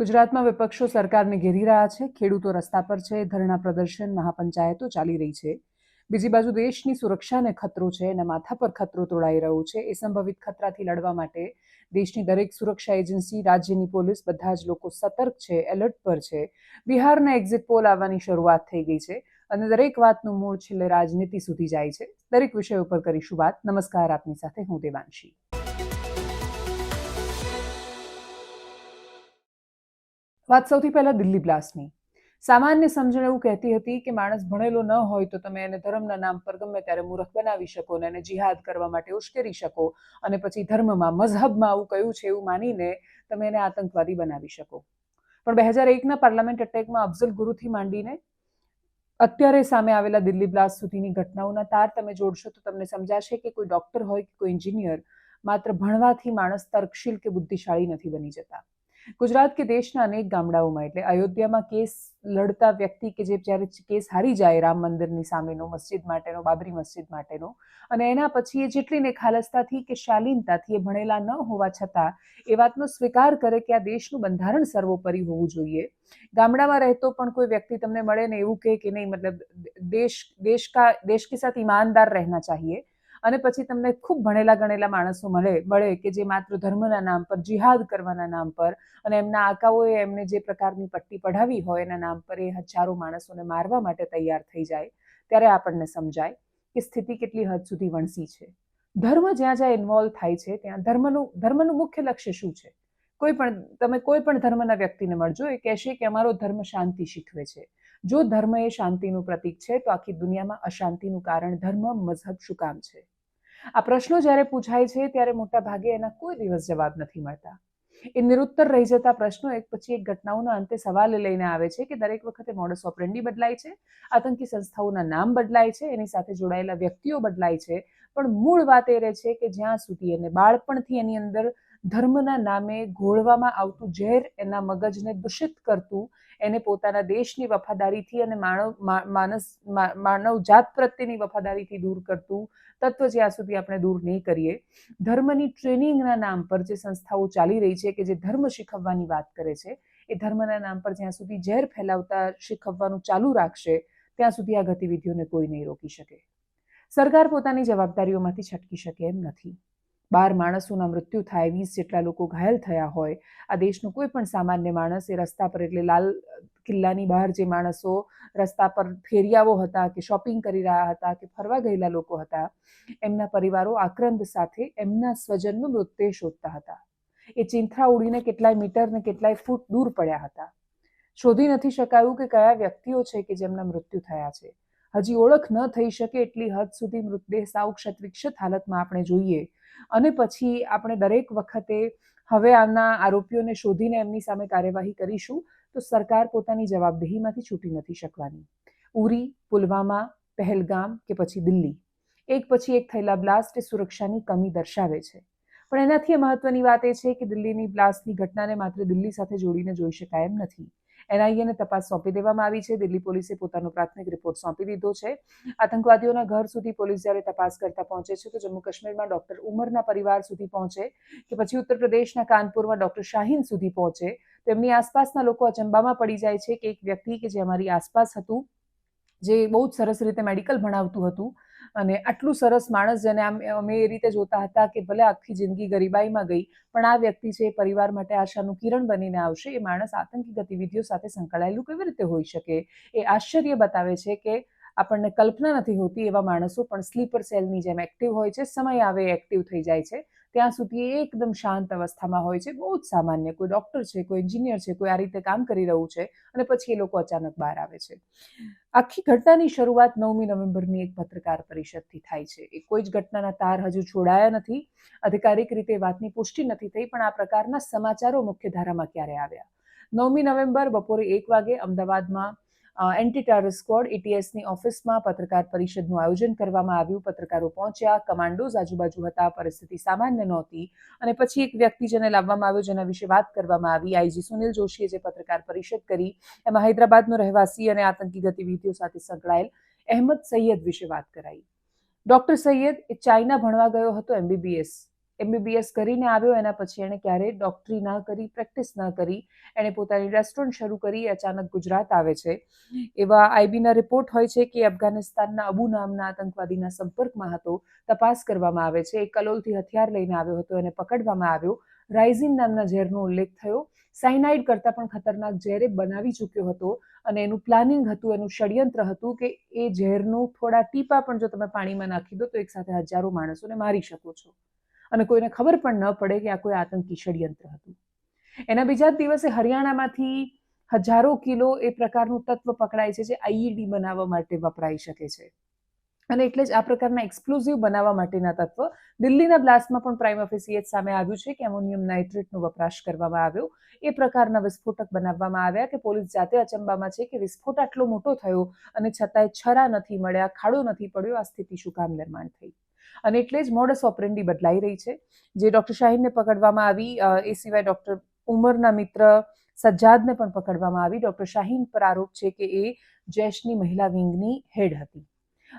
ગુજરાતમાં વિપક્ષો સરકારને ઘેરી રહ્યા છે. ખેડૂતો રસ્તા પર છે. ધરણા પ્રદર્શન, મહાપંચાયતો ચાલી રહી છે. બીજી બાજુ દેશની સુરક્ષાને ખતરો છે અને માથા પર ખતરો તોડાઈ રહ્યો છે. એ સંભવિત ખતરાથી લડવા માટે દેશની દરેક સુરક્ષા એજન્સી, રાજ્યની પોલીસ બધા જ લોકો સતર્ક છે, એલર્ટ પર છે. બિહારના એક્ઝિટ પોલ આવવાની શરૂઆત થઈ ગઈ છે અને દરેક વાતનું મૂળ છેલ્લે રાજનીતિ સુધી જાય છે. દરેક વિષય ઉપર કરીશું વાત. નમસ્કાર. આપની સાથે હું દેવાંશી. વાત સૌથી પહેલાં દિલ્હી બ્લાસ્ટની સામાન્ય સમજણ એવું કહેતી હતી કે માણસ ભણેલો ન હોય તો તમે એને ધર્મના નામ પર ગમે ત્યારે મૂર્ખ બનાવી શકો અને એને જિહાદ કરવા માટે ઉશ્કેરી શકો અને પછી ધર્મમાં, મઝહબમાં આવું કયું છે એવું માનીને તમે એને આતંકવાદી બનાવી શકો. પણ બે હજાર એકના પાર્લામેન્ટ અટેકમાં અફઝલ ગુરુથી માંડીને અત્યારે સામે આવેલા દિલ્હી બ્લાસ્ટ સુધીની ઘટનાઓના તાર તમે જોડશો તો તમને સમજાશે કે કોઈ ડોક્ટર હોય કે કોઈ એન્જિનિયર માત્ર ભણવાથી માણસ તર્કશીલ કે બુદ્ધિશાળી નથી બની જતા. ગુજરાત કે દેશના અનેક ગામડાઓમાં એટલે અયોધ્યામાં કેસ લડતા વ્યક્તિ કે જે જ્યારે કેસ હારી જાય રામ મંદિરની સામેનો, મસ્જિદ માટેનો, બાબરી મસ્જિદ માટેનો, અને એના પછી એ જેટલી ને ખાલસતાથી કે શાલીનતાથી એ ભણેલા ન હોવા છતાં એ વાતનો સ્વીકાર કરે કે આ દેશનું બંધારણ સર્વોપરી હોવું જોઈએ. ગામડામાં રહેતો પણ કોઈ વ્યક્તિ તમને મળે ને એવું કહે કે નહીં, મતલબ દેશ દેશ કા દેશ કે સાથ ઈમાનદાર રહેના ચાહીએ. અને પછી તમને ખૂબ ભણેલા ગણેલા માણસો મળે મળે કે જે માત્ર ધર્મના નામ પર, જિહાદ કરવાના નામ પર અને એમના આકાઓએ એમને જે પ્રકારની પટ્ટી પઢાવી હોય એના નામ પર એ હજારો માણસોને મારવા માટે તૈયાર થઈ જાય, ત્યારે આપણને સમજાય કે સ્થિતિ કેટલી હદ સુધી વણસી છે. ધર્મ જ્યાં જ્યાં ઇન્વોલ્વ થાય છે, ત્યાં ધર્મનું ધર્મનું મુખ્ય લક્ષ્ય શું છે? કોઈ પણ, તમે કોઈ પણ ધર્મના વ્યક્તિને મળજો, એ કહેશે કે અમારો ધર્મ શાંતિ શીખવે છે. જો ધર્મ એ શાંતિનું પ્રતીક છે, તો આખી દુનિયામાં અશાંતિનું કારણ ધર્મ, મઝહબ, શું કામ છે? આ પ્રશ્નો જ્યારે પૂછાય છે, ત્યારે મોટા ભાગે એના કોઈ દિવસ જવાબ નથી મળતા. એ નિરુત્તર રહી જતા પ્રશ્નો એક પછી એક ઘટનાઓના અંતે સવાલ લઈને આવે છે કે દરેક વખતે મોડસ ઓપરેન્ડી બદલાય છે, આતંકી સંસ્થાઓના નામ બદલાય છે, એની સાથે જોડાયેલા વ્યક્તિઓ બદલાય છે, પણ મૂળ વાત એ રહે છે કે જ્યાં સુધી એને બાળપણથી એની અંદર ધર્મના નામે ઘોળવામાં આવતું ઝેર એના મગજને દૂષિત કરતું, એને પોતાના દેશની વફાદારીથી અને માનવ માનસ માનવ જાત પ્રત્યેની વફાદારીથી દૂર કરતું તત્વ જ્યાં સુધી આપણે દૂર નહીં કરીએ. ધર્મની ટ્રેનિંગના નામ પર જે સંસ્થાઓ ચાલી રહી છે કે જે ધર્મ શીખવવાની વાત કરે છે, એ ધર્મના નામ પર જ્યાં સુધી ઝેર ફેલાવતા શીખવવાનું ચાલુ રાખશે, ત્યાં સુધી આ ગતિવિધિઓને કોઈ નહીં રોકી શકે. સરકાર પોતાની જવાબદારીઓમાંથી છટકી શકે એમ નથી. બાર માણસોના મૃત્યુ થાય, વીસ જેટલા લોકો ઘાયલ થયા હોય. આ દેશનો કોઈ પણ સામાન્ય માણસ એ રસ્તા પર એટલે લાલ કિલ્લાની બહાર જે માણસો રસ્તા પર ફેરિયાઓ હતા કે શોપિંગ કરી રહ્યા હતા કે ફરવા ગયેલા લોકો હતા, એમના પરિવારો આક્રંદ સાથે એમના સ્વજનનું મૃતદેહ શોધતા હતા. એ ચિંથરા ઉડીને કેટલાય મીટર ને કેટલાય ફૂટ દૂર પડ્યા હતા. શોધી નથી શકાયું કે કયા વ્યક્તિઓ છે કે જેમના મૃત્યુ થયા છે. હજી ઓળખ ન થઈ શકે એટલી હદ સુધી મૃતદેહ સાવ ક્ષત વિક્ષત હાલતમાં આપણે જોઈએ. અને પછી આપણે દરેક વખતે હવે આના આરોપીઓને શોધીને એમની સામે કાર્યવાહી કરીશું, તો સરકાર પોતાની જવાબદેહીમાંથી છૂટી નથી શકવાની. ઉરી, પુલવામા, પહેલગામ કે પછી દિલ્હી. એક પછી એક થયેલા બ્લાસ્ટ એ સુરક્ષાની કમી દર્શાવે છે. પણ એનાથી મહત્વની વાત એ છે કે દિલ્હીની બ્લાસ્ટની ઘટનાને માત્ર દિલ્હી સાથે જોડીને જોઈ શકાય એમ નથી. એનઆઈએને તપાસ સોંપી દેવામાં આવી છે. દિલ્હી પોલીસે પોતાનો પ્રાથમિક રિપોર્ટ સોંપી દીધો છે. આતંકવાદીઓના ઘર સુધી પોલીસ જ્યારે તપાસ કરતા પહોંચે છે, તો જમ્મુ કાશ્મીરમાં ડોક્ટર ઉમરના પરિવાર સુધી પહોંચે કે પછી ઉત્તર પ્રદેશના કાનપુરમાં ડોક્ટર શાહીન સુધી પહોંચે. તેમની આસપાસના લોકો અચંબામાં પડી જાય છે કે એક વ્યક્તિ કે જે અમારી આસપાસ હતું, જે બહુ જ સરસ રીતે મેડિકલ ભણાવતું હતું અને આટલું સરસ માણસ જેને આમ, અમે એ રીતે જોતા હતા કે ભલે આખી જિંદગી ગરીબાઈમાં ગઈ, પણ આ વ્યક્તિ છે એ પરિવાર માટે આશાનું કિરણ બનીને આવશે. એ માણસ આતંકી ગતિવિધિઓ સાથે સંકળાયેલું કેવી રીતે હોઈ શકે? એ આશ્ચર્ય બતાવે છે કે આપણને કલ્પના નથી હોતી એવા માણસો પણ સ્લીપર સેલની જેમ એક્ટિવ હોય છે. સમય આવે એક્ટિવ થઈ જાય છે. ત્યાં સુધી એકદમ શાંત અવસ્થામાં હોય છે. બહુ જ સામાન્ય. કોઈ ડૉક્ટર છે, કોઈ એન્જિનિયર છે, કોઈ આ રીતે કામ કરી રહ્યું છે અને પછી એ લોકો અચાનક બહાર આવે છે. આખી ઘટનાની શરૂઆત નવમી નવેમ્બરની એક પત્રકાર પરિષદથી થાય છે. એ કોઈ જ ઘટનાના તાર હજુ છોડાયા નથી. અધિકારિક રીતે વાતની પુષ્ટિ નથી થઈ, પણ આ પ્રકારના સમાચારો મુખ્ય ધારામાં ક્યારે આવ્યા? નવમી નવેમ્બર બપોરે એક વાગે અમદાવાદમાં એન્ટી ટેરર સ્ક્વોડ એટીએસની ઓફિસમાં પત્રકાર પરિષદનું આયોજન કરવામાં આવ્યું. પત્રકારો પહોંચ્યા. કમાન્ડોઝ આજુબાજુ હતા. પરિસ્થિતિ સામાન્ય નહોતી. અને પછી એક વ્યક્તિ જેને લાવવામાં આવ્યો, જેના વિશે વાત કરવામાં આવી, આઈજી સુનિલ જોશીએ જે પત્રકાર પરિષદ કરી, એમાં હૈદરાબાદનો રહેવાસી અને આતંકી ગતિવિધિઓ સાથે સંકળાયેલ અહેમદ સૈયદ વિશે વાત કરાઈ. ડોક્ટર સૈયદ એ ચાઇના ભણવા ગયો હતો, એમબીબીએસ એમબીબીએસ કરીને આવ્યો એના પછી એણે ક્યારેય ડોક્ટરી ના કરી પ્રેક્ટિસ ના કરી. એણે પોતાની રેસ્ટોરન્ટ શરૂ કરી, અચાનક ગુજરાત આવે છે. એવા આઈબીના રિપોર્ટ હોય છે કે અફઘાનિસ્તાનના અબુ નામના આતંકવાદીના સંપર્કમાં હતો. તપાસ કરવામાં આવે છે. એ કલોલથી હથિયાર લઈને આવ્યો હતો. એને પકડવામાં આવ્યો. રાઇઝિન નામના ઝેરનો ઉલ્લેખ થયો. સાયનાઇડ કરતાં પણ ખતરનાક ઝેર બનાવી ચૂક્યો હતો અને એનું પ્લાનિંગ હતું, એનું ષડયંત્ર હતું કે એ ઝેરનું થોડા ટીપા પણ જો તમે પાણીમાં નાખી દો તો એક સાથે હજારો માણસોને મારી શકો છો. અને કોઈને ખબર પણ ન પડે કે આ કોઈ આતંકી ષડયંત્ર હતું. એના બીજા જ દિવસે હરિયાણામાંથી હજારો કિલો એ પ્રકારનું તત્વ પકડાય છે જે આઈઈડી બનાવવા માટે વપરાઈ શકે છે. અને એટલે જ આ પ્રકારના એક્સપ્લોઝિવ બનાવવા માટેના તત્વ દિલ્હીના બ્લાસ્ટમાં પણ પ્રાઇમ ઓફિસિયત સામે આવ્યું છે કે એમોનિયમ નાઇટ્રેટનો વપરાશ કરવામાં આવ્યો. એ પ્રકારના વિસ્ફોટક બનાવવામાં આવ્યા કે પોલીસ જાતે અચંબામાં છે કે વિસ્ફોટ આટલો મોટો થયો અને છતાંય છરા નથી મળ્યા, ખાડો નથી પડ્યો, આ સ્થિતિ શું કામ નિર્માણ થઈ? અને એટલે જ મોડસ ઓપરેન્ડી બદલાઈ રહી છે. જે ડોક્ટર શાહીનને પકડવામાં આવી એ સિવાય ડોક્ટર ઉમરના મિત્ર સજ્જાદને પણ પકડવામાં આવી. ડોક્ટર શાહીન પર આરોપ છે કે એ જૈશની મહિલા વિંગની હેડ હતી.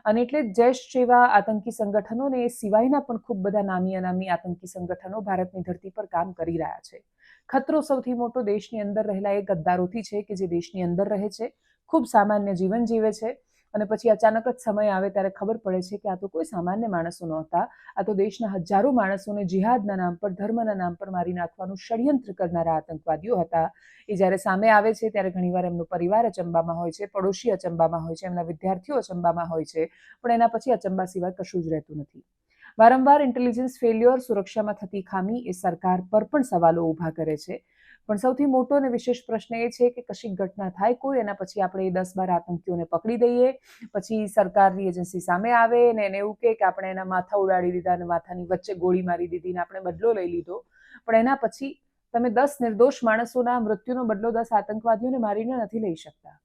અને એટલે જૈશ જેવા આતંકી સંગઠનો ને એ સિવાયના પણ ખૂબ બધા નામી અનામી આતંકી સંગઠનો ભારતની ધરતી પર કામ કરી રહ્યા છે. ખતરો સૌથી મોટો દેશની અંદર રહેલા એ ગદ્દારોથી છે કે જે દેશની અંદર રહે છે. ખૂબ સામાન્ય જીવન જીવે છે. અને પછી અચાનક જ સમય આવે ત્યારે ખબર પડે છે કે આ તો કોઈ સામાન્ય માણસો નહોતા. આ તો દેશના હજારો માણસોને જિહાદના નામ પર, ધર્મના નામ પર મારી નાખવાનું ષડયંત્ર કરનારા આતંકવાદીઓ હતા. એ જ્યારે સામે આવે છે ત્યારે ઘણીવાર એમનો પરિવાર અચંબામાં હોય છે, પડોશી અચંબામાં હોય છે, એમના વિદ્યાર્થીઓ અચંબામાં હોય છે, પણ એના પછી અચંબા સિવાય કશું જ રહેતું નથી. વારંવાર ઇન્ટેલિજન્સ ફેલ્યોર સુરક્ષામાં થતી ખામી એ સરકાર પર પણ સવાલો ઊભા કરે છે. પણ સૌથી મોટો અને વિશેષ પ્રશ્ન એ છે કે કશીક ઘટના થાય કોઈ એના પછી આપણે એ દસ બાર આતંકીઓને પકડી દઈએ, પછી સરકારની એજન્સી સામે આવે ને એને એવું કહે કે આપણે એના માથા ઉડાડી દીધા અને માથાની વચ્ચે ગોળી મારી દીધી ને આપણે બદલો લઈ લીધો. પણ એના પછી તમે દસ નિર્દોષ માણસોના મૃત્યુનો બદલો દસ આતંકવાદીઓને મારીને નથી લઈ શકતા.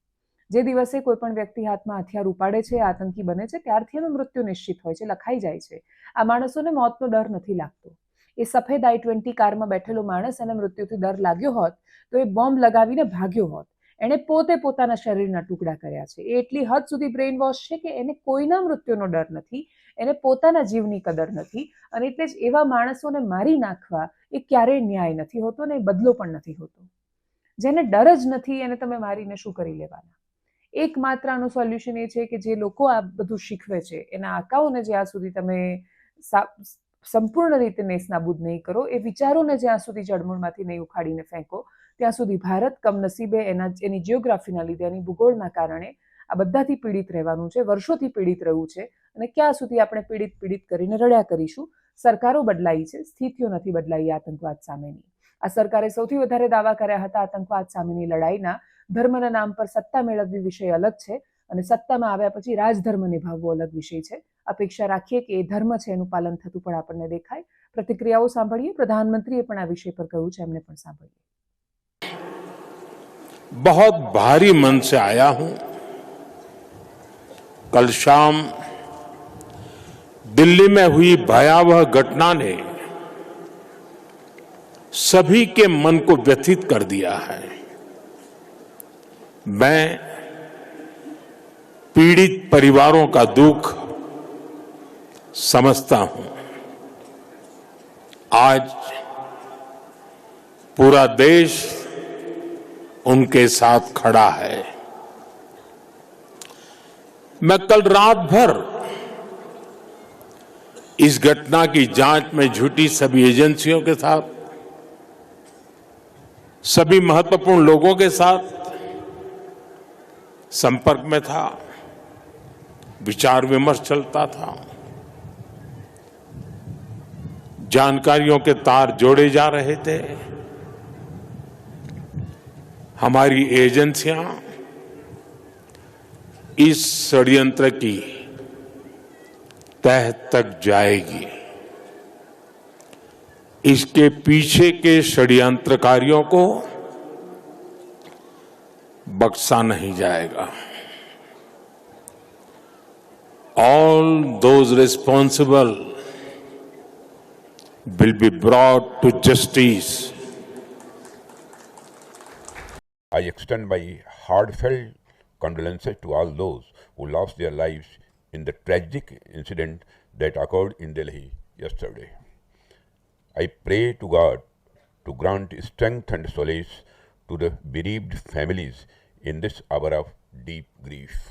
જે દિવસે કોઈ પણ વ્યક્તિ હાથમાં હથિયાર ઉપાડે છે, આતંકી બને છે, ત્યારથી એનું મૃત્યુ નિશ્ચિત હોય છે, લખાઈ જાય છે. આ માણસોને મોતનો ડર નથી લાગતો. એ સફેદ આઈ ટ્વેન્ટી કારમાં બેઠેલો માણસ એને મૃત્યુથી ડર લાગ્યો હોત તો એ બોમ્બ લગાવીને ભાગ્યો હોત. એણે પોતે પોતાના શરીરના ટુકડા કર્યા છે. એ એટલી હદ સુધી બ્રેઇન વોશ છે કે એને કોઈના મૃત્યુનો ડર નથી, એને પોતાના જીવની કદર નથી અને એટલે જ એવા માણસોને મારી નાખવા એ ક્યારેય ન્યાય નથી હોતો ને બદલો પણ નથી હોતો. જેને ડર જ નથી એને તમે મારીને શું કરી લેવાના? એકમાત્ર આનું સોલ્યુશન એ છે કે જે લોકો આ બધું શીખવે છે, એના આકાઓને જ્યાં સુધી તમે સંપૂર્ણ રીતે નેસ્નાબૂદ નહીં કરો. એ વિચારોને જ્યાં સુધી જળમૂળમાંથી નહીં ઉખાડીને ફેંકો, ત્યાં સુધી ભારત કમનસીબે એના એની જિયોગ્રાફીના લીધે, એની ભૂગોળના કારણે આ બધાથી પીડિત રહેવાનું છે, વર્ષોથી પીડિત રહ્યું છે અને ક્યાં સુધી આપણે પીડિત પીડિત કરીને રડ્યા કરીશું? સરકારો બદલાઈ છે, સ્થિતિઓ નથી બદલાઈ આતંકવાદ સામેની. આ સરકારે સૌથી વધારે દાવા કર્યા હતા આતંકવાદ સામેની લડાઈના. ધર્મના નામ પર સત્તા મેળવવી વિષય અલગ છે અને સત્તામાં આવ્યા પછી રાજધર્મ નિભાવવો અલગ વિષય છે. અપેક્ષા રાખીએ કે એ ધર્મ છે એનું પાલન થતું પણ આપણને દેખાય પ્રતિક્રિયાઓ સાંભળીએ પ્રધાનમંત્રીએ પણ આ વિષય પર કહ્યું છે એમને પણ સાંભળીએ बहुत भारी मन से आया हूं कल शाम दिल्ली में हुई भयावह घटना ने सभी के मन को व्यथित कर दिया है मैं पीड़ित परिवारों का दुख समझता हूँ। आज पूरा देश उनके साथ खड़ा है। मैं कल रात भर इस घटना की जाँच में जुटी सभी एजेंसियों के साथ, सभी महत्वपूर्ण लोगों के साथ संपर्क में था, विचार विमर्श चलता था। जानकारियों के तार जोड़े जा रहे थे। हमारी एजेंसियाँ इस षड्यंत्र की तह तक जाएगी। इसके पीछे के षड्यंत्रकारियों को बक्सा नहीं जाएगा। All those responsible will be brought to justice I extend my heartfelt condolences to all those who lost their lives in the tragic incident that occurred in Delhi yesterday. I pray to God to grant strength and solace to the bereaved families in this hour of deep grief.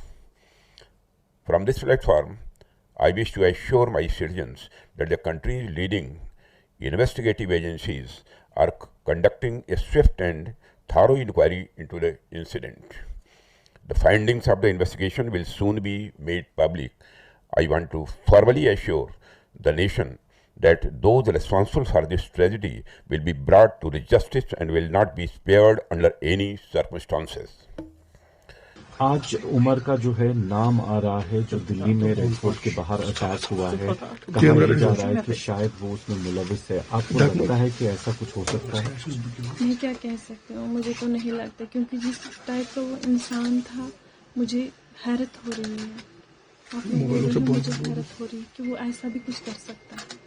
From this platform, I wish to assure my citizens that the country's leading investigative agencies are conducting a swift and thorough inquiry into the incident. The findings of the investigation will soon be made public. I want to formally assure the nation that those responsible for this tragedy will be brought to the justice and will not be spared under any circumstances. आज उमर का जो है नाम आ रहा है जो दिल्ली में Red Fort के बाहर अटैक हुआ है कहा जा रहा है कि शायद वो उसमें मुलविस है। आपको लगता है कि ऐसा कुछ हो सकता है? मैं क्या कह सकती हूँ? मुझे तो नहीं लगता क्योंकि जिस टाइप का वो इंसान था मुझे हैरत हो रही है। आपने मुझे हैरत हो रही है कि वो ऐसा भी कुछ कर सकता है।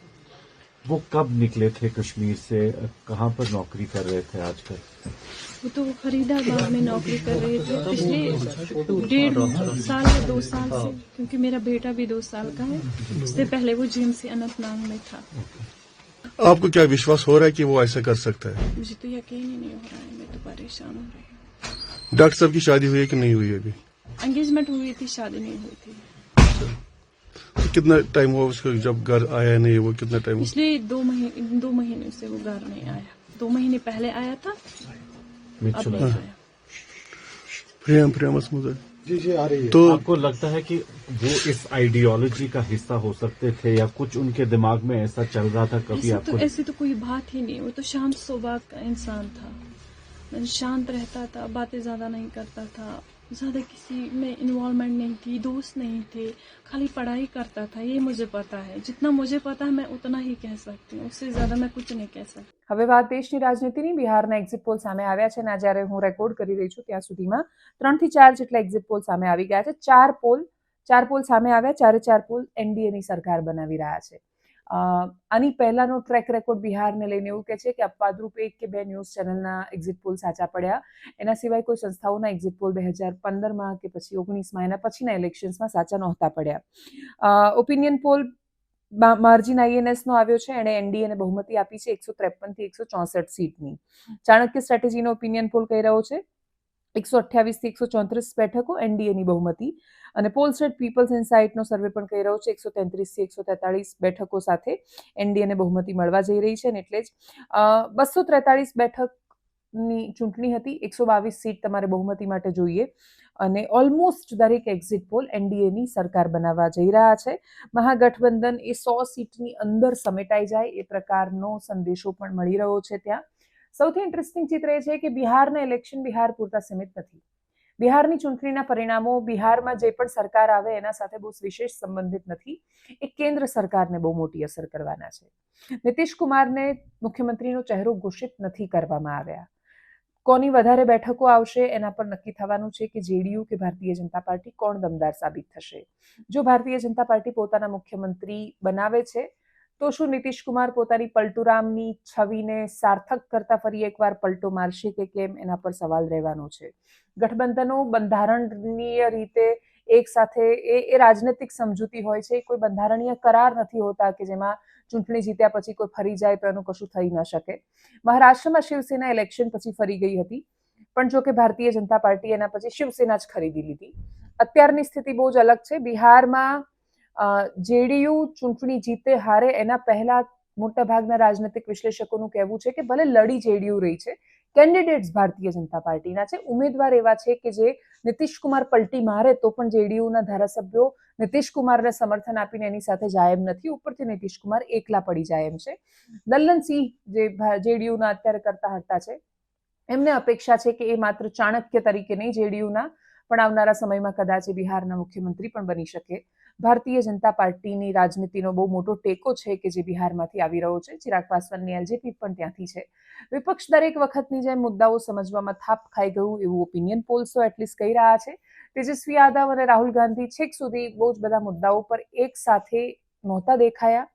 वो कब निकले थे कश्मीर से? कहाँ पर नौकरी कर रहे थे आजकल? वो तो फरीदाबाद में नौकरी कर रहे थे। पिछले डेढ़ साल या दो साल से क्योंकि मेरा बेटा भी दो साल का है उससे पहले वो जिम से अनंतनाग में था। आपको क्या विश्वास हो रहा है कि वो ऐसा कर सकता है? मुझे तो यकीन ही नहीं हो रहा है मैं तो परेशान हो रही हूँ। डॉक्टर साहब की शादी हुई है कि नहीं हुई है अभी? एंगेजमेंट हुई थी शादी नहीं हुई थी। तो कितना टाइम हुआ उसको जब घर आया नहीं वो कितना टाइम पिछले दो महीने दो महीने से वो घर नहीं आया। दो महीने पहले आया था अब मिचुल जी जी आ रही है। तो आपको लगता है कि वो इस आइडियोलॉजी का हिस्सा हो सकते थे या कुछ उनके दिमाग में ऐसा चल रहा था कभी आपको तो आपको ऐसी तो कोई बात ही नहीं वो तो शांत स्वभाव का इंसान था। शांत रहता था बातें ज़्यादा नहीं करता था। ज्यादा किसी में इन्वॉल्वमेंट नहीं थी दोस्त नहीं थे खाली पढ़ाई करता था ये मुझे पता है जितना मुझे पता है मैं उतना ही कह सकती हूँ उससे ज्यादा मैं कुछ नहीं कह सकती હવે વાત દેશની રાજનીતિની બિહારના એક્ઝિટ પોલ સામે આવ્યા છે અને આ જ્યારે હું રેકોર્ડ કરી રહી છું ત્યાં સુધીમાં ત્રણથી ચાર જેટલા એક્ઝિટ પોલ સામે આવી ગયા છે ચાર પોલ ચાર પોલ સામે આવ્યા ચારે ચાર પોલ એનડીએની સરકાર બનાવી રહ્યા છે અ, આની પહેલાનો ટ્રેક રેકોર્ડ બિહારને લઈને એવું કહે છે કે અપવાદરૂપ એક કે બે ન્યૂઝ ચેનલના એક્ઝિટ પોલ સાચા પડ્યા. એના સિવાય કોઈ સંસ્થાઓના એક્ઝિટ પોલ બે હજાર પંદરમાં કે પછી ઓગણીસમાં, એના પછીના ઇલેક્શન્સમાં સાચા નહોતા પડ્યા. ઓપિનિયન પોલ માર્જિન આઈએનએસનો આવ્યો છે, એણે એનડીએને બહુમતી આપી છે એકસો ત્રેપનથી એકસો ચોસઠ સીટની. ચાણક્ય સ્ટ્રેટેજીનો ઓપિનિયન પોલ કહી રહ્યો છે. એકસો અઠ્યાવીસથી એકસો ચોત્રીસ બેઠકો એનડીએની બહુમતી. અને પોલ સ્ટેટ પીપલ્સ ઇનસાઇટનો સર્વે પણ કહી રહ્યો છે, એકસો તેત્રીસથી એકસો તેતાળીસ બેઠકો સાથે એનડીએને બહુમતી મળવા જઈ રહી છે. અને એટલે જ બસો ત્રેતાળીસ બેઠકની ચૂંટણી હતી, એકસો બાવીસ સીટ તમારે બહુમતી માટે જોઈએ. અને ઓલમોસ્ટ દરેક એક્ઝિટ પોલ એનડીએની સરકાર બનાવવા જઈ રહ્યા છે. મહાગઠબંધન એ સો સીટની અંદર સમેટાઈ જાય એ પ્રકારનો સંદેશો પણ મળી રહ્યો છે ત્યાં. સૌથી ઇન્ટરેસ્ટિંગ ચિત્ર એ છે કે બિહારના ઇલેક્શન બિહાર પૂરતા સીમિત નથી. બિહારની ચૂંટણીના પરિણામો બિહારમાં જે પણ સરકાર આવે એના સાથે બહુ વિશેષ સંબંધિત નથી. એ કેન્દ્ર સરકારને બહુ મોટી અસર કરવાના છે. નીતિશ કુમારને મુખ્યમંત્રીનો ચહેરો ઘોષિત નથી કરવામાં આવ્યા. કોની વધારે બેઠકો આવશે એના પર નક્કી થવાનું છે કે જેડીયુ કે ભારતીય જનતા પાર્ટી કોણ દમદાર સાબિત થશે? જો ભારતીય જનતા પાર્ટી પોતાના મુખ્યમંત્રી બનાવે છે તો શું નીતિશ કુમાર પોતાની પલટુરામની છવિને સાર્થક કરતા ફરી એકવાર પલટો મારશે કે કેમ? એના પર સવાલ રહેવાનો છે. ગઠબંધનો બંધારણીય રીતે એક સાથે એ એ રાજનૈતિક સમજૂતી હોય છે. કોઈ બંધારણીય કરાર નથી હોતા કે જેમાં ચૂંટણી જીત્યા પછી કોઈ ફરી જાય તો એનું કશું થઈ ન શકે. મહારાષ્ટ્રમાં શિવસેના ઇલેક્શન પછી ફરી ગઈ હતી. પણ જો કે ભારતીય જનતા પાર્ટી એના પછી શિવસેના જ ખરીદી લીધી. અત્યારની સ્થિતિ બહુ જ અલગ છે. બિહારમાં જેડીયુ ચૂંટણી જીતે હારે એના પહેલા મોટાભાગના રાજનૈતિક વિશ્લેષકોનું કહેવું છે કે ભલે લડી જેડીયુ રહી છે કેન્ડિડેટ્સ ભારતીય જનતા પાર્ટીના છે. ઉમેદવાર એવા છે કે જે નીતિશ કુમાર પલટી મારે તો પણ જેડીયુના ધારાસભ્યો નીતિશ કુમારને સમર્થન આપીને એની સાથે જાય એમ નથી. ઉપરથી નીતિશ કુમાર એકલા પડી જાય એમ છે. દલ્લનસિંહ જે જેડીયુના અત્યારે કરતા હતા છે, એમને અપેક્ષા છે કે એ માત્ર ચાણક્ય તરીકે નહીં, જેડીયુના પણ આવનારા સમયમાં કદાચ બિહારના મુખ્યમંત્રી પણ બની શકે. ભારતીય જનતા પાર્ટીની રાજનીતિનો બહુ મોટો ટેકો છે કે જે બિહારમાંથી આવી રહ્યો છે. ચિરાગ પાસવાનની એલજેપી પણ ત્યાંથી છે. વિપક્ષ દરેક વખતની જેમ મુદ્દાઓ સમજવામાં થાપ ખાઈ ગયું એવું ઓપિનિયન પોલ્સો એટલીસ્ટ કહી રહ્યા છે. તેજસ્વી યાદવ અને રાહુલ ગાંધી છેક સુધી બહુ જ બધા મુદ્દાઓ પર એક સાથે નહોતા દેખાયા.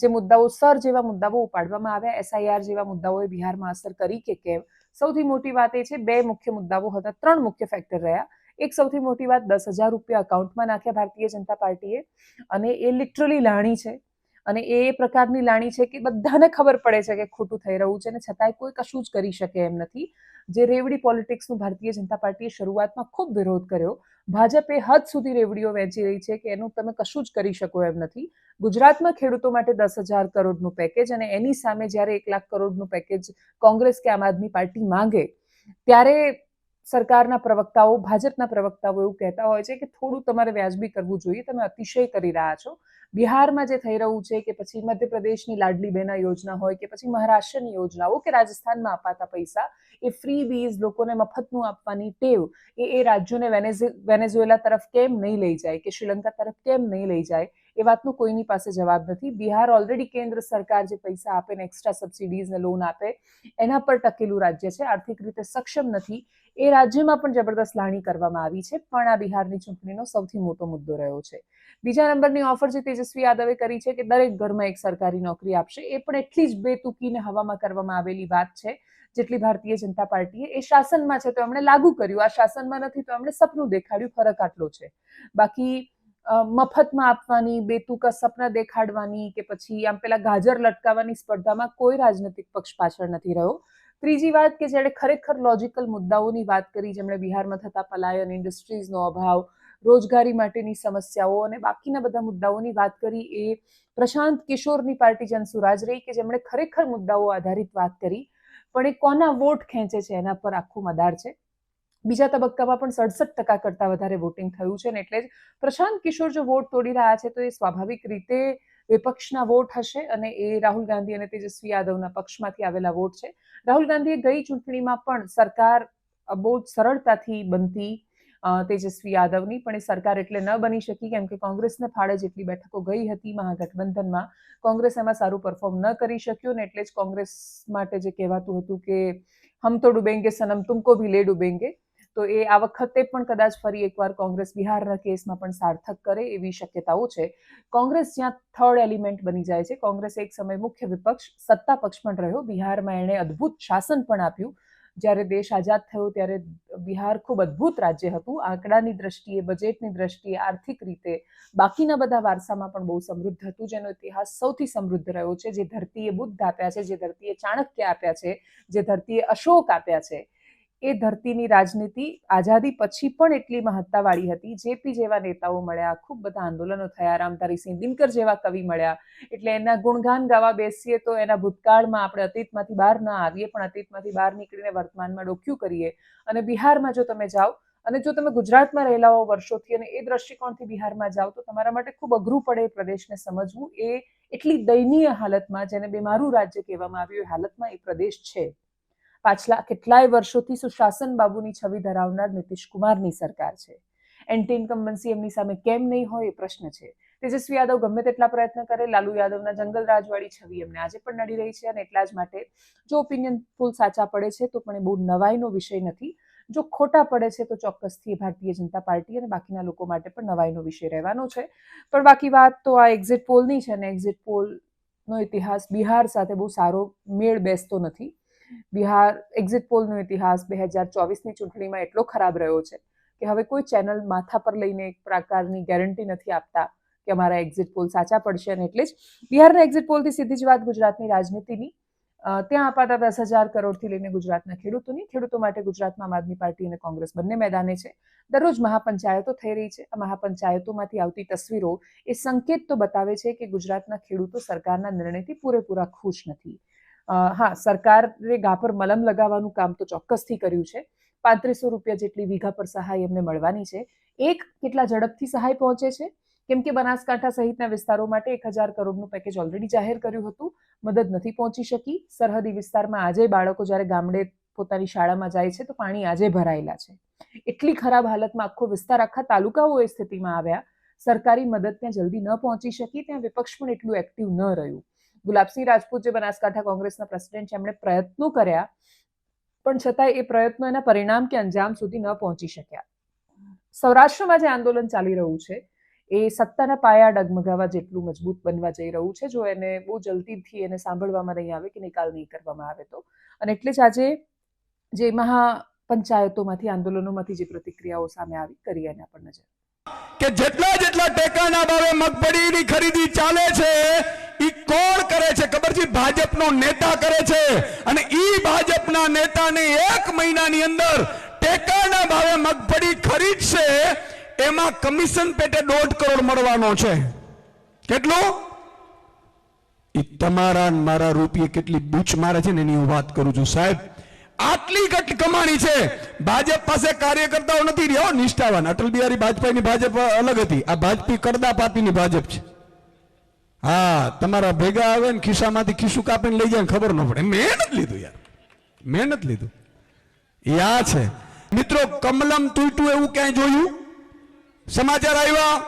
જે મુદ્દાઓ સર જેવા મુદ્દાઓ ઉપાડવામાં આવ્યા એસઆઈઆર જેવા મુદ્દાઓએ બિહારમાં અસર કરી કે કેમ? સૌથી મોટી વાત એ છે, બે મુખ્ય મુદ્દાઓ હતા, ત્રણ મુખ્ય ફેક્ટર રહ્યા. એક સૌથી મોટી વાત દસ હજાર રૂપિયા અકાઉન્ટમાં નાખ્યા ભારતીય જનતા પાર્ટીએ. અને એ લિટરલી લાણી છે. અને એ પ્રકારની લાણી છે કે બધાને ખબર પડે છે કે ખોટું થઈ રહ્યું છે અને છતાંય કોઈ કશું જ કરી શકે એમ નથી. જે રેવડી પોલિટિક્સનું ભારતીય જનતા પાર્ટીએ શરૂઆતમાં ખૂબ વિરોધ કર્યો. ભાજપે હદ સુધી રેવડીઓ વહેંચી રહી છે કે એનું તમે કશું જ કરી શકો એમ નથી. ગુજરાતમાં ખેડૂતો માટે દસ હજાર કરોડનું પેકેજ અને એની સામે જ્યારે એક લાખ કરોડનું પેકેજ કોંગ્રેસ કે આમ આદમી પાર્ટી માંગે, ત્યારે સરકારના પ્રવક્તાઓ, ભાજપના પ્રવક્તાઓ એવું કહેતા હોય છે કે થોડું તમારે વ્યાજબી કરવું જોઈએ, તમે અતિશય કરી રહ્યા છો. બિહારમાં જે થઈ રહ્યું છે કે પછી મધ્યપ્રદેશની લાડલી બહેના યોજના હોય કે પછી મહારાષ્ટ્રની યોજનાઓ કે રાજસ્થાનમાં અપાતા પૈસા, એ ફ્રી બીઝ લોકોને મફતનું આપવાની ટેવ, એ એ રાજ્યોને વેનેઝુએલા તરફ કેમ નહીં લઈ જાય, કે શ્રીલંકા તરફ કેમ નહીં લઈ જાય, એ વાતનો કોઈની પાસે જવાબ નથી. બિહાર ઓલરેડી કેન્દ્ર સરકાર જે પૈસા આપે ને એક્સ્ટ્રા સબસિડીઝ ને લોન આપે, એના પર ટકેલું રાજ્ય છે. આર્થિક રીતે સક્ષમ નથી. એ રાજ્યમાં પણ જબરદસ્ત લાણી કરવામાં આવી છે, પણ આ બિહારની ચૂંટણીનો સૌથી મોટો મુદ્દો રહ્યો છે. બીજા નંબરની ઓફર જે તેજસ્વી યાદવે કરી છે કે દરેક ઘરમાં એક સરકારી નોકરી આપશે, એ પણ એટલી જ બેતુકીને હવામાં કરવામાં આવેલી વાત છે, જેટલી ભારતીય જનતા પાર્ટીએ એ શાસનમાં છે તો એમણે લાગુ કર્યું, આ શાસનમાં નથી તો એમણે સપનું દેખાડ્યું, ફરક આટલો છે. બાકી મફતમાં આપવાની, બેતુકા સપના દેખાડવાની કે પછી આમ પેલા ગાજર લટકાવવાની સ્પર્ધામાં કોઈ રાજનૈતિક પક્ષ પાછળ નથી રહ્યો. ત્રીજી વાત કે જેણે ખરેખર લોજિકલ મુદ્દાઓની વાત કરી, જેમણે બિહારમાં થતા પલાયન ઇન્ડસ્ટ્રીઝનો અભાવ, રોજગારી માટેની સમસ્યાઓ અને બાકીના બધા મુદ્દાઓની વાત કરી, એ પ્રશાંત કિશોરની પાર્ટી જન સુરાજ રહી કે જેમણે ખરેખર મુદ્દાઓ આધારિત વાત કરી, પણ એ કોના વોટ ખેંચે છે એના પર આખું મદાર છે. બીજા તબક્કામાં પણ સડસઠ ટકા કરતાં વધારે વોટિંગ થયું છે ને એટલે જ પ્રશાંત કિશોર જો વોટ તોડી રહ્યા છે, તો એ સ્વાભાવિક રીતે વિપક્ષના વોટ હશે અને એ રાહુલ ગાંધી અને તેજસ્વી યાદવના પક્ષમાંથી આવેલા વોટ છે. રાહુલ ગાંધીએ ગઈ ચૂંટણીમાં પણ સરકાર બહુ જ સરળતાથી બનતી તેજસ્વી યાદવની, પણ એ સરકાર એટલે ન બની શકી, કેમ કે કોંગ્રેસને ફાળે જેટલી બેઠકો ગઈ હતી મહાગઠબંધનમાં, કોંગ્રેસ એમાં સારું પરફોર્મ ન કરી શક્યું ને એટલે જ કોંગ્રેસ માટે જે કહેવાતું હતું કે, હમ તો ડૂબેંગે, સનમ તુમકો ભી લે ડૂબેંગે. તો એ આ વખતે પણ કદાચ ફરી એકવાર કોંગ્રેસ બિહારના કેસમાં પણ સાર્થક કરે એવી શક્યતાઓ છે. કોંગ્રેસ જ્યાં થર્ડ એલિમેન્ટ બની જાય છે. કોંગ્રેસ એક સમય મુખ્ય વિપક્ષ, સત્તા પક્ષ પણ રહ્યો. બિહારમાં એણે અદ્ભુત શાસન પણ આપ્યું. જ્યારે દેશ આઝાદ થયો ત્યારે બિહાર ખૂબ અદ્ભુત રાજ્ય હતું. આંકડાની દ્રષ્ટિએ બજેટની દ્રષ્ટિએ, આર્થિક રીતે બાકીના બધા વારસામાં પણ બહુ સમૃદ્ધ હતું. જેનો ઇતિહાસ સૌથી સમૃદ્ધ રહ્યો છે. જે ધરતીએ બુદ્ધ આપ્યા છે, જે ધરતીએ ચાણક્ય આપ્યા છે, જે ધરતીએ અશોક આપ્યા છે. એ ધરતીની રાજનીતિ આઝાદી પછી પણ એટલી મહત્તાવાળી હતી. જેપી જેવા નેતાઓ મળ્યા, ખૂબ બધા આંદોલનો થયા, રામધારી સિંહ, દિનકર જેવા કવિ મળ્યા. એટલે એના ગુણગાન ગાવા બેસીએ તો એના ભૂતકાળમાં આપણે અતીતમાંથી બહાર ન આવીએ, પણ અતીતમાંથી બહાર નીકળીને વર્તમાનમાં ડોક્યું કરીએ. અને બિહારમાં જો તમે જાઓ, અને જો તમે ગુજરાતમાં રહેલા હો વર્ષોથી અને એ દ્રષ્ટિકોણથી બિહારમાં જાઓ, તો તમારા માટે ખૂબ અઘરું પડે એ પ્રદેશને સમજવું. એ એટલી દયનીય હાલતમાં, જેને બેમારું રાજ્ય કહેવામાં આવ્યું, એ હાલતમાં એ પ્રદેશ છે. પાછલા કેટલાય વર્ષોથી સુશાસન બાબુની છબી ધરાવનાર નીતિશ કુમારની સરકાર છે. એન્ટી ઇન્કમ્બન્સી એમની સામે કેમ નહીં હોય એ પ્રશ્ન છે. તેજસ્વી યાદવ ગમે તેટલા પ્રયત્ન કરે, લાલુ યાદવના જંગલ રાજવાળી છબી એમને આજે પણ નડી રહી છે અને એટલા જ માટે જો ઓપિનિયન ફૂલ સાચા પડે છે તો પણ એ બહુ નવાઈનો વિષય નથી. જો ખોટા પડે છે તો ચોક્કસથી ભારતીય જનતા પાર્ટી અને બાકીના લોકો માટે પણ નવાઈનો વિષય રહેવાનો છે. પણ બાકી વાત તો આ એક્ઝિટ પોલની છે અને એક્ઝિટ પોલનો ઇતિહાસ બિહાર સાથે બહુ સારો મેળ બેસતો નથી. બિહાર એક્ઝિટ પોલનો ઇતિહાસ બે હજાર ચોવીસની ચૂંટણીમાં એટલો ખરાબ રહ્યો છે કે હવે કોઈ ચેનલ માથા પર લઈને એક પ્રકારની ગેરંટી નથી આપતા કે અમારા એક્ઝિટ પોલ સાચા પડશે અને એટલે જ બિહારના એક્ઝિટ પોલથી સીધી જ વાત ગુજરાતની રાજનીતિની. ત્યાં અપાતા દસ હજાર કરોડથી લઈને ગુજરાતના ખેડૂતોની. ખેડૂતો માટે ગુજરાતમાં આમ આદમી પાર્ટી અને કોંગ્રેસ બંને મેદાને છે. દરરોજ મહાપંચાયતો થઈ રહી છે. આ મહાપંચાયતોમાંથી આવતી તસવીરો એ સંકેત તો બતાવે છે કે ગુજરાતના ખેડૂતો સરકારના નિર્ણયથી પૂરેપૂરા ખુશ નથી. હા, સરકારે ગા પર મલમ લગાવવાનું કામ તો ચોક્કસથી કર્યું છે. પાંત્રીસો રૂપિયા જેટલી વીઘા પર સહાય એમને મળવાની છે. એક કેટલા ઝડપથી સહાય પહોંચે છે? કેમ કે બનાસકાંઠા સહિતના વિસ્તારો માટે એક હજાર કરોડનું પેકેજ ઓલરેડી જાહેર કર્યું હતું. મદદ નથી પહોંચી શકી. સરહદી વિસ્તારમાં આજે બાળકો જ્યારે ગામડે પોતાની શાળામાં જાય છે તો પાણી આજે ભરાયેલા છે. એટલી ખરાબ હાલતમાં આખો વિસ્તાર, આખા તાલુકાઓ એ સ્થિતિમાં આવ્યા. સરકારી મદદ ત્યાં જલ્દી ન પહોંચી શકી. ત્યાં વિપક્ષ પણ એટલું એક્ટિવ ન રહ્યું. ગુલાબસિંહ રાજપૂત જે બનાસકાંઠા કોંગ્રેસના પ્રેસિડેન્ટ છે, એમણે પ્રયત્નો કર્યા, પણ છતાં એ પ્રયત્નો એના પરિણામ કે અંજામ સુધી ન પહોંચી શક્યા. સૌરાષ્ટ્રમાં જે આંદોલન ચાલી રહ્યું છે, એ સત્તાના પાયા ડગમગાવા જેટલું મજબૂત બનવા જઈ રહ્યું છે, જો એને બહુ જલ્દીથી એને સાંભળવામાં નહીં આવે કે નિકાલ નહીં કરવામાં આવે તો. અને એટલે જ આજે જે મહા પંચાયતોમાંથી આંદોલનોમાંથી જે પ્રતિક્રિયાઓ સામે આવી, કરી એના પર નજર. કે જેટલા જેટલા ટેકાના ભાવે મગફળીની ખરીદી ચાલે છે કોણ કરે છે? ખબર છે? ભાજપનો નેતા કરે છે. અને ઈ ભાજપના નેતાને એક મહિનાની અંદર ટેકાના ભાવે મગફળી ખરીદશે. એમાં કમિશન પેટે દોઢ કરોડ મળવાનો છે. કેટલું? તમારા મારા રૂપિયે કેટલી બૂચ મારે છે ને એની હું વાત કરું છું. સાહેબ, આટલી કટ કમાણી છે? ભાજપ પાસે કાર્યકર્તાઓ નથી. રહ્યો નિષ્ઠાવાન. અટલ બિહારી વાજપેયીની ભાજપ અલગ હતી. આ ભાજપી કરદા પાર્ટીની ભાજપ છે. હા, તમારા ભેગા આવે ને ખિસ્સામાંથી ખિસ્સું કાપીને લઈ જાય ખબર ન પડે. મેં નથી લીધું યાર. મેં નથી લીધું. યા છે. મિત્રો, કમલમ તૂટ્યું એવું ક્યાંય જોયું? સમાચાર આવ્યા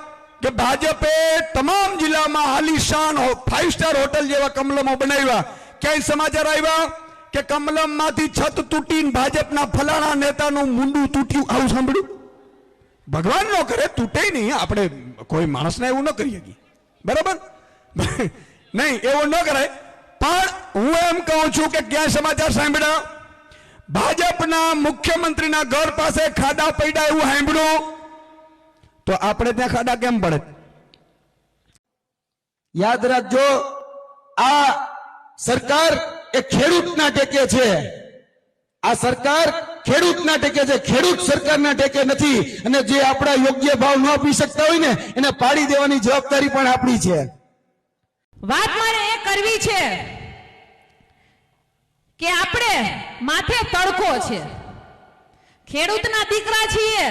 કે ભાજપે તમામ જિલ્લામાં આલિશાન ફાઈવ સ્ટાર હોટલ જેવા કમલમો બનાવ્યા. ક્યાંય સમાચાર આવ્યા કે કમલમમાંથી છત તૂટીને ભાજપના ફલાણા નેતાનું મુંડું તૂટ્યું? આવું સાંભળ્યું? ભગવાન નો કરે, તૂટે નહીં. આપણે કોઈ માણસને એવું ન કરી શકીએ બરાબર? નહીં, એવું ન કરાય. પણ હું એમ કહું છું કે ક્યાં સમાચાર સાંભળ્યા? ભાજપના મુખ્યમંત્રીના ઘર પાસે ખાડા પડ્યા એવું સાંભળ્યું? તો આપણે ત્યાં ખાડા કેમ પડે? યાદ રાખજો, આ સરકાર એ ખેડૂતના ટેકે છે. આ સરકાર ખેડૂતના ટેકે છે. ખેડૂત સરકારના ટેકે નથી. અને જે આપણા યોગ્ય ભાવ ન આપી શકતા હોય ને, એને પાડી દેવાની જવાબદારી પણ આપણી છે. વાત મારે એ કરવી છે કે આપણે માથે તડકો છે. ખેડૂતના દીકરા છીએ,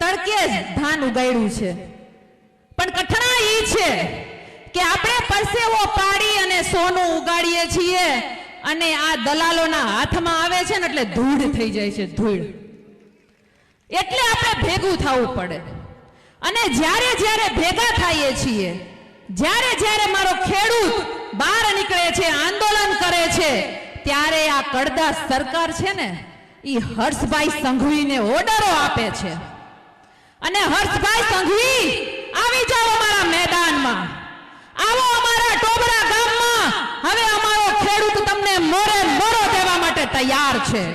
તડકે જ ધાન ઉગાડ્યું છે. પણ કઠણા એ છે કે આપણે પરસેવો પાડી અને સોનું ઉગાડીએ છીએ અને આ દલાલોના હાથમાં આવે છે ને એટલે ધૂળ થઈ જાય છે, ધૂળ. એટલે આપણે ભેગું થવું પડે. અને જ્યારે જ્યારે ભેગા થઈએ છીએ જ્યારે જ્યારે મારો ખેડૂત બહાર નીકળે છે, આંદોલન કરે છે, ત્યારે આ કડદા સરકાર છે ને એ હર્ષભાઈ સંઘવીને ઓર્ડરો આપે છે. અને હર્ષભાઈ સંઘવી, આવી જાઓ અમારા મેદાનમાં. આવો અમારા ટોબરા ગામમાં. હવે અમારો ખેડૂત તમને મોરે મોરો દેવા માટે તૈયાર છે.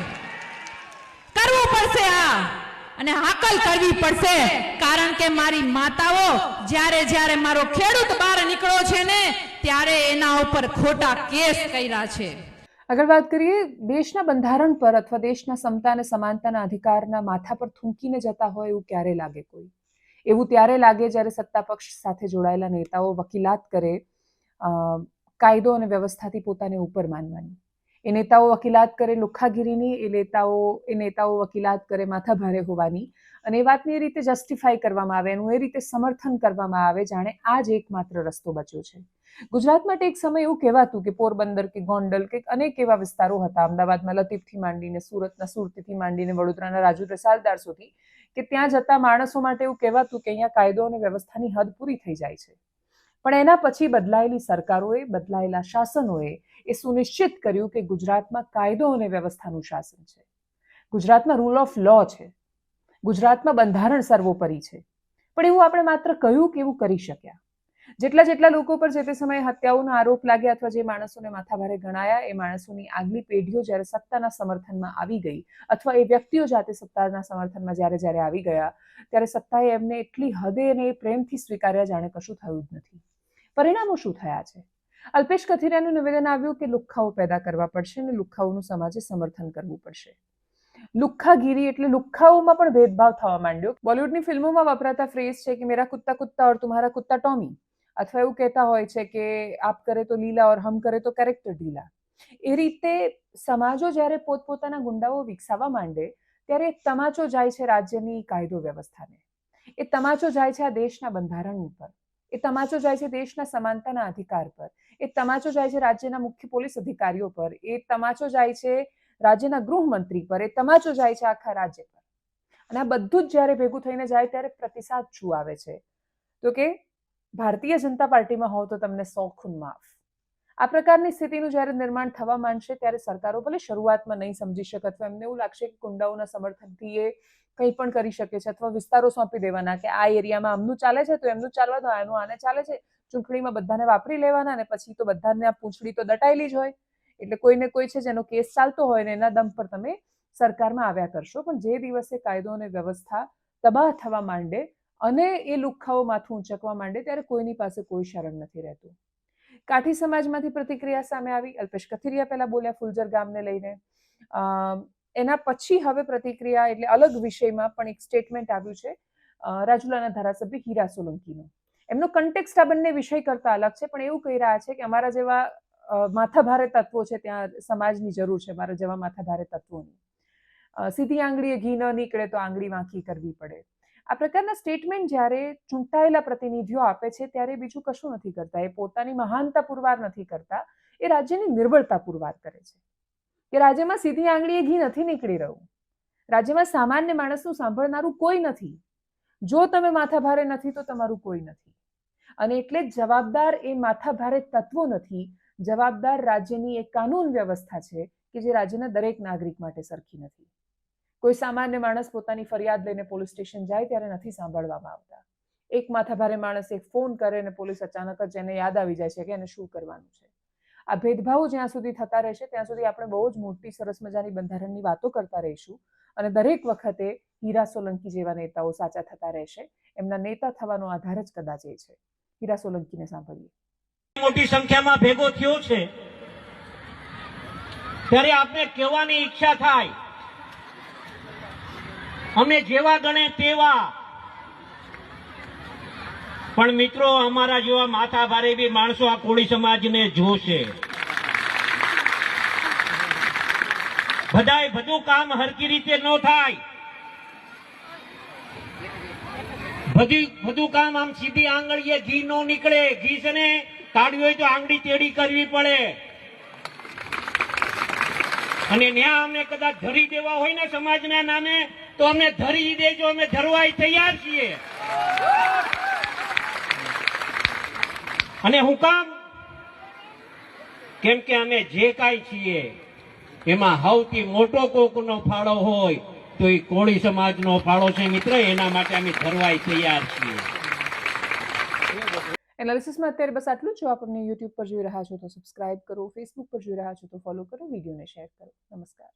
કરવું પડશે આ. અને હાકલ કરવી પડશે. કારણ કે મારી માતાઓ જ્યારે જ્યારે મારો ખેડૂત બહાર નીકળ્યો છે ને, ત્યારે એના ઉપર ખોટા કેસ કર્યા છે. આગળ વાત કરીએ, દેશના બંધારણ પર અથવા દેશના સમતા અને સમાનતાના અધિકારના માથા પર થૂંકીને જતા હોય એવું ક્યારે લાગે કોઈ? એવું ત્યારે લાગે જ્યારે સત્તા પક્ષ સાથે જોડાયેલા નેતાઓ વકીલાત કરે કાયદો અને વ્યવસ્થાથી પોતાને ઉપર માનવાની. એ નેતાઓ વકીલાત કરે, લુખ્ખાગીરીની, એ નેતાઓ એ નેતાઓ વકીલાત કરે, માથાભારે હોવાની. અને એ વાતને એ રીતે જસ્ટિફાઈ કરવામાં આવે, એનું એ રીતે સમર્થન કરવામાં આવે, જાણે આ જ એકમાત્ર રસ્તો બચ્યો છે. ગુજરાત માટે એક સમય એવું કહેવાતું કે પોરબંદર કે ગોંડલ કે અનેક એવા વિસ્તારો હતા. અમદાવાદમાં લતીફથી માંડીને સુરતના સુરતીથી માંડીને વડોદરાના રાજુ રસાલદાર સુધી કે ત્યાં જતા માણસો માટે એવું કહેવાતું કે અહીંયા કાયદો અને વ્યવસ્થાની હદ પૂરી થઈ જાય છે. પણ એના પછી બદલાયેલી સરકારોએ, બદલાયેલા શાસનોએ એ સુનિશ્ચિત કર્યું કે ગુજરાતમાં કાયદો અને વ્યવસ્થાનું શાસન છે. ગુજરાતમાં રૂલ ઓફ લો છે. ગુજરાતમાં બંધારણ સર્વોપરી છે. પણ એવું આપણે માત્ર કહ્યું કે એવું કરી શક્યા. જેટલા જેટલા લોકો પર જે તે સમયે હત્યાઓનો આરોપ લાગ્યા અથવા જે માણસોને માથાભારે ગણાયા, એ માણસોની આગલી પેઢીઓ જ્યારે સત્તાના સમર્થનમાં આવી ગઈ અથવા એ વ્યક્તિઓ જાતે સત્તાના સમર્થનમાં જ્યારે જ્યારે આવી ગયા, ત્યારે સત્તાએ એમને એટલી હદે અને એ પ્રેમથી સ્વીકાર્યા જાણે કશું થયું જ નથી. પરિણામો શું થયા છે? અલ્પેશ કથિરાનું નિવેદન આવ્યું કે લુખ્ખાઓ પેદા કરવા પડશે અને લુખ્ખાઓનું સમાજે સમર્થન કરવું પડશે. લુખ્ખાગીરી એટલે લુખ્ખાઓમાં પણ ભેદભાવ થવા માંડ્યો. બોલિવૂડની ફિલ્મોમાં વપરાતા ફ્રેઝ છે કે મેરા કુત્તા કુત્તા ઓર તુમ્હારા કુત્તા ટોમી અથવા એવું કહેતા હોય છે કે આપ કરે તો લીલા ઓર હમ કરે તો કેરેક્ટર ઢીલા. એ રીતે સમાજો જ્યારે પોતપોતાના ગુંડાઓ વિકસાવવા માંડે, ત્યારે તમાચો જાય છે રાજ્યની કાયદો વ્યવસ્થાને. એ તમાચો જાય છે આ દેશના બંધારણ ઉપર. એ તમાચો જાય છે દેશના સમાનતાના અધિકાર પર. એ તમાચો જાય છે રાજ્યના મુખ્ય પોલીસ અધિકારીઓ પર. એ તમાચો જાય છે રાજ્યના ગૃહમંત્રી પર. એ તમાચો જાય છે આખા રાજ્ય પર. અને આ બધું જ જ્યારે ભેગું થઈને જાય ત્યારે પ્રતિસાદ શું આવે છે? તો કે ભારતીય જનતા પાર્ટીમાં હોવ તો તમને સો ખૂન માફ. આ પ્રકારની સ્થિતિનું જ્યારે નિર્માણ થવા માંડશે ત્યારે સરકારો ભલે શરૂઆતમાં નહીં સમજી શકે અથવા એમને એવું લાગશે કે ગુંડાઓના સમર્થનથી એ કંઈ પણ કરી શકે છે અથવા વિસ્તારો સોંપી દેવાના કે આ એરિયામાં આમનું ચાલે છે તો એમનું ચાલવા દો, આનું આને ચાલે છે. ચૂંટણીમાં બધાને વાપરી લેવાના અને પછી તો બધાને આ પૂંછડી તો દટાયેલી જ હોય. એટલે કોઈને કોઈ છે જેનો કેસ ચાલતો હોય ને એના દમ પર તમે સરકારમાં આવ્યા કરશો. પણ જે દિવસે કાયદો અને વ્યવસ્થા તબાહ થવા માંડે અને એ લુખ્ખાઓ માથું ઊંચકવા માંડે ત્યારે કોઈની પાસે કોઈ શરણ નથી રહેતું. કાઠી સમાજમાંથી પ્રતિક્રિયા સામે આવી. અલ્પેશ કથિરિયા પહેલા બોલ્યા ફુલજર ગામને લઈને. એના પછી હવે પ્રતિક્રિયા એટલે અલગ વિષયમાં પણ એક સ્ટેટમેન્ટ આવ્યું છે રાજુલાના ધારાસભ્ય હીરા સોલંકીનો. એમનો કન્ટેક્સ્ટ આ બંને વિષય કરતા અલગ છે, પણ એવું કહી રહ્યા છે કે અમારા જેવા માથાભારે તત્વો છે ત્યાં સમાજની જરૂર છે મારા જેવા માથાભારે તત્વોની. સીધી આંગળીએ ઘી ન નીકળે તો આંગળી વાંકી કરવી પડે. આ પ્રકારના સ્ટેટમેન્ટ જ્યારે ચૂંટાયેલા પ્રતિનિધિઓ આપે છે, ત્યારે બીજું કશું નથી કરતા. એ પોતાની મહાનતા પુરવાર નથી કરતા. એ રાજ્યની નિર્બળતા પુરવાર કરે છે. કે રાજ્યમાં સીધી આંગળીએ ઘી નથી નીકળી રહ્યું. રાજ્યમાં સામાન્ય માણસનું સાંભળનારું કોઈ નથી. જો તમે માથાભારે નથી, તો તમારું કોઈ નથી. અને એટલે જ જવાબદાર એ માથાભારે તત્વો નથી. જવાબદાર રાજ્યની એક કાનૂન વ્યવસ્થા છે કે જે રાજ્યના દરેક નાગરિક માટે સરખી નથી. કોઈ સામાન્ય માણસ પોતાની ફરિયાદ લઈને પોલીસ સ્ટેશન જાય ત્યારે નથી સાંભળવામાં આવતા. એક માથાભારે માણસ એક ફોન કરે અને પોલીસ અચાનક જ એને યાદ આવી જાય છે કે એને શું કરવાનું છે. આ ભેદભાવ જ્યાં સુધી થતા રહેશે, ત્યાં સુધી આપણે બહુ જ મોટી સરસ મજાની બંધારણની વાતો કરતા રહીશું અને દરેક વખતે હીરા સોલંકી જેવા નેતાઓ સાચા થતા રહેશે. એમના નેતા થવાનો આધાર જ કદાચ એ છે. હીરા સોલંકીને સાંભળીએ. મોટી સંખ્યામાં ભેગો થયો છે. ત્યારે આપને કહેવાની ઈચ્છા થાય અમે જેવા ગણે તેવા. પણ મિત્રો, અમારા જેવા માથા ભારે બી માણસો આ કોળી સમાજને જોશે. બધાય બધું કામ હરકી રીતે ન થાય. બધી, બધું કામ આમ સીધી આંગળીએ ઘી નો નીકળે. ઘી છે ને, કાઢવી હોય તો આંગળી તેડી કરવી પડે. અને ન્યા અમને કદાચ ધરી દેવા હોય ને સમાજના નામે તો અમને ધરી દેજો, અમે ધરવાય તૈયાર છીએ. અને હું કામ? કેમ કે અમે જે કાંઈ છીએ, એમાં સૌથી મોટો કોકનો ફાળો હોય, તો એ કોળી સમાજનો ફાળો છે મિત્ર, એના માટે અમે ધરવાય તૈયાર છીએ. એનાલિસિસમાં અત્યારે બસ આટલું જ. જો આપ અમને યુટ્યુબ પર જોઈ રહ્યા છો તો સબસ્ક્રાઇબ કરો ફેસબુક પર જોઈ રહ્યા છો તો ફોલો કરો, વિડીયોને શેર કરો. નમસ્કાર.